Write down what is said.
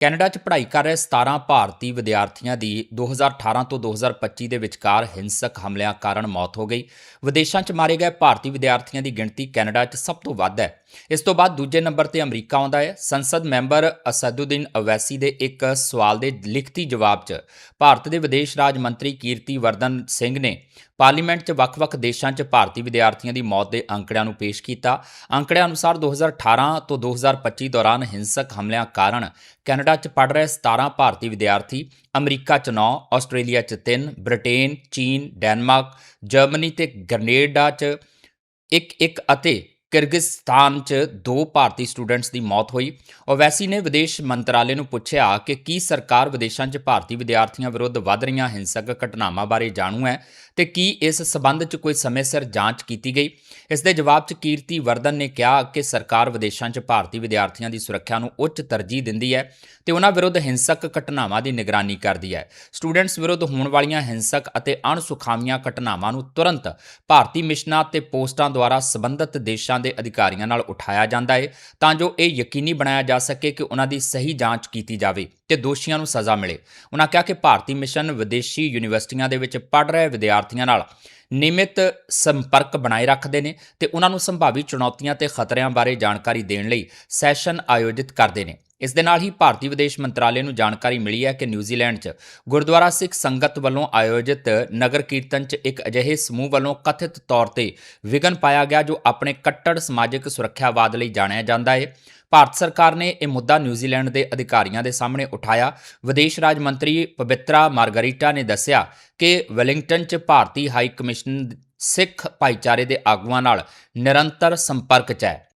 Canada 'ਚ ਪੜ੍ਹਾਈ ਕਰ ਰਹੇ 17 ਭਾਰਤੀ ਵਿਦਿਆਰਥੀਆਂ ਦੀ 2018 ਤੋਂ 2025 ਦੇ ਵਿਚਕਾਰ ਹਿੰਸਕ ਹਮਲਿਆਂ ਕਾਰਨ ਮੌਤ ਹੋ ਗਈ। ਵਿਦੇਸ਼ਾਂ 'ਚ ਮਾਰੇ ਗਏ ਭਾਰਤੀ ਵਿਦਿਆਰਥੀਆਂ ਦੀ ਗਿਣਤੀ ਕੈਨੇਡਾ 'ਚ ਸਭ ਤੋਂ ਵੱਧ ਹੈ। ਇਸ ਤੋਂ ਬਾਅਦ ਦੂਜੇ ਨੰਬਰ ਤੇ ਅਮਰੀਕਾ ਆਉਂਦਾ ਹੈ। ਸੰਸਦ ਮੈਂਬਰ ਅਸਦੁਦੀਨ ਅਵੈਸੀ ਦੇ ਇੱਕ ਸਵਾਲ ਦੇ ਲਿਖਤੀ ਜਵਾਬ 'ਚ ਭਾਰਤ ਦੇ ਵਿਦੇਸ਼ ਰਾਜ ਮੰਤਰੀ ਕੀਰਤੀ ਵਰਦਨ ਸਿੰਘ ਨੇ ਪਾਰਲੀਮੈਂਟ 'ਚ ਵੱਖ-ਵੱਖ ਦੇਸ਼ਾਂ 'ਚ ਭਾਰਤੀ ਵਿਦਿਆਰਥੀਆਂ ਦੀ ਮੌਤ ਦੇ ਅੰਕੜਿਆਂ ਨੂੰ ਪੇਸ਼ ਕੀਤਾ। ਅੰਕੜਿਆਂ ਅਨੁਸਾਰ 2018 ਤੋਂ 2025 ਦੌਰਾਨ ਹਿੰਸਕ ਹਮਲਿਆਂ ਕਾਰਨ ਕੈਨੇਡਾ 'ਚ ਪੜ ਰਹੇ 17 ਭਾਰਤੀ ਵਿਦਿਆਰਥੀ, ਅਮਰੀਕਾ 'ਚ 9 ਆਸਟ੍ਰੇਲੀਆ 'ਚ 3 ਬ੍ਰਿਟੇਨ, ਚੀਨ, ਡੈਨਮਾਰਕ, ਜਰਮਨੀ ਤੇ ਗ੍ਰੇਨੇਡਾ 'ਚ ਇੱਕ ਇੱਕ ਅਤੇ ਕਿਰਗਿਜ਼ਸਤਾਨ 'ਚ ਦੋ ਭਾਰਤੀ ਸਟੂਡੈਂਟਸ ਦੀ ਮੌਤ ਹੋਈ। ਓਵੈਸੀ ਨੇ ਵਿਦੇਸ਼ ਮੰਤਰਾਲੇ ਨੂੰ ਪੁੱਛਿਆ ਕਿ ਕੀ ਸਰਕਾਰ ਵਿਦੇਸ਼ਾਂ 'ਚ ਭਾਰਤੀ ਵਿਦਿਆਰਥੀਆਂ ਵਿਰੁੱਧ ਵੱਧ ਰਹੀਆਂ ਹਿੰਸਕ ਘਟਨਾਵਾਂ ਬਾਰੇ ਜਾਣੂ ਹੈ ਤੇ ਕੀ ਇਸ ਸਬੰਧ 'ਚ ਕੋਈ ਸਮੇਂ ਸਿਰ ਜਾਂਚ ਕੀਤੀ ਗਈ? ਇਸ ਦੇ ਜਵਾਬ 'ਚ ਕੀਰਤੀ ਵਰਦਨ ਨੇ ਕਿਹਾ ਕਿ ਸਰਕਾਰ ਵਿਦੇਸ਼ਾਂ 'ਚ ਭਾਰਤੀ ਵਿਦਿਆਰਥੀਆਂ ਦੀ ਸੁਰੱਖਿਆ ਨੂੰ ਉੱਚ ਤਰਜੀਹ ਦਿੰਦੀ ਹੈ ਤੇ ਉਹਨਾਂ ਵਿਰੁੱਧ ਹਿੰਸਕ ਘਟਨਾਵਾਂ ਦੀ ਨਿਗਰਾਨੀ ਕਰਦੀ ਹੈ। ਸਟੂਡੈਂਟਸ ਵਿਰੁੱਧ ਹੋਣ ਵਾਲੀਆਂ ਹਿੰਸਕ ਅਤੇ ਅਣਸੁਖਾਵੀਆਂ ਘਟਨਾਵਾਂ ਨੂੰ ਤੁਰੰਤ ਭਾਰਤੀ ਮਿਸ਼ਨਾਂ ਤੇ ਪੋਸਟਾਂ ਦੁਆਰਾ ਸਬੰਧਤ ਦੇਸ਼ਾਂ ਦੇ ਅਧਿਕਾਰੀਆਂ ਨਾਲ ਉਠਾਇਆ ਜਾਂਦਾ ਹੈ ਤਾਂ ਜੋ ਇਹ ਯਕੀਨੀ ਬਣਾਇਆ ਜਾ ਸਕੇ ਕਿ ਉਹਨਾਂ ਦੀ ਸਹੀ ਜਾਂਚ ਕੀਤੀ ਜਾਵੇ ਤੇ ਦੋਸ਼ੀਆਂ ਨੂੰ ਸਜ਼ਾ ਮਿਲੇ। ਉਹਨਾਂ ਕਿਹਾ ਕਿ ਭਾਰਤੀ ਮਿਸ਼ਨ ਵਿਦੇਸ਼ੀ ਯੂਨੀਵਰਸਿਟੀਆਂ ਦੇ ਵਿੱਚ ਪੜ੍ਹ ਰਹੇ ਵਿਦਿਆਰਥੀਆਂ ਨਾਲ ਨਿਯਮਿਤ ਸੰਪਰਕ ਬਣਾਏ ਰੱਖਦੇ ਨੇ ਤੇ ਉਹਨਾਂ ਨੂੰ ਸੰਭਾਵੀ ਚੁਣੌਤੀਆਂ ਤੇ ਖਤਰਿਆਂ ਬਾਰੇ ਜਾਣਕਾਰੀ ਦੇਣ ਲਈ ਸੈਸ਼ਨ ਆਯੋਜਿਤ ਕਰਦੇ ਨੇ। ਇਸ ਦੇ ਨਾਲ ਹੀ ਭਾਰਤੀ ਵਿਦੇਸ਼ ਮੰਤਰਾਲੇ ਨੂੰ ਜਾਣਕਾਰੀ ਮਿਲੀ ਹੈ ਕਿ ਨਿਊਜ਼ੀਲੈਂਡ 'ਚ ਗੁਰਦੁਆਰਾ ਸਿੱਖ ਸੰਗਤ ਵੱਲੋਂ ਆਯੋਜਿਤ ਨਗਰ ਕੀਰਤਨ 'ਚ ਇੱਕ ਅਜਿਹੇ ਸਮੂਹ ਵੱਲੋਂ ਕਥਿਤ ਤੌਰ ਤੇ ਵਿਗਨ ਪਾਇਆ ਗਿਆ ਜੋ ਆਪਣੇ ਕੱਟੜ ਸਮਾਜਿਕ ਸੁਰੱਖਿਆਵਾਦ ਲਈ ਜਾਣਿਆ ਜਾਂਦਾ ਹੈ। ਭਾਰਤ ਸਰਕਾਰ ਨੇ ਇਹ ਮੁੱਦਾ ਨਿਊਜ਼ੀਲੈਂਡ ਦੇ ਅਧਿਕਾਰੀਆਂ ਦੇ ਸਾਹਮਣੇ ਉਠਾਇਆ। ਵਿਦੇਸ਼ ਰਾਜ ਮੰਤਰੀ ਪਵਿੱਤਰਾ ਮਾਰਗਰੀਟਾ ਨੇ ਦੱਸਿਆ ਕਿ ਵੈਲਿੰਗਟਨ 'ਚ ਭਾਰਤੀ ਹਾਈ ਕਮਿਸ਼ਨ ਸਿੱਖ ਭਾਈਚਾਰੇ ਦੇ ਆਗੂਆਂ ਨਾਲ ਨਿਰੰਤਰ ਸੰਪਰਕ 'ਚ ਹੈ।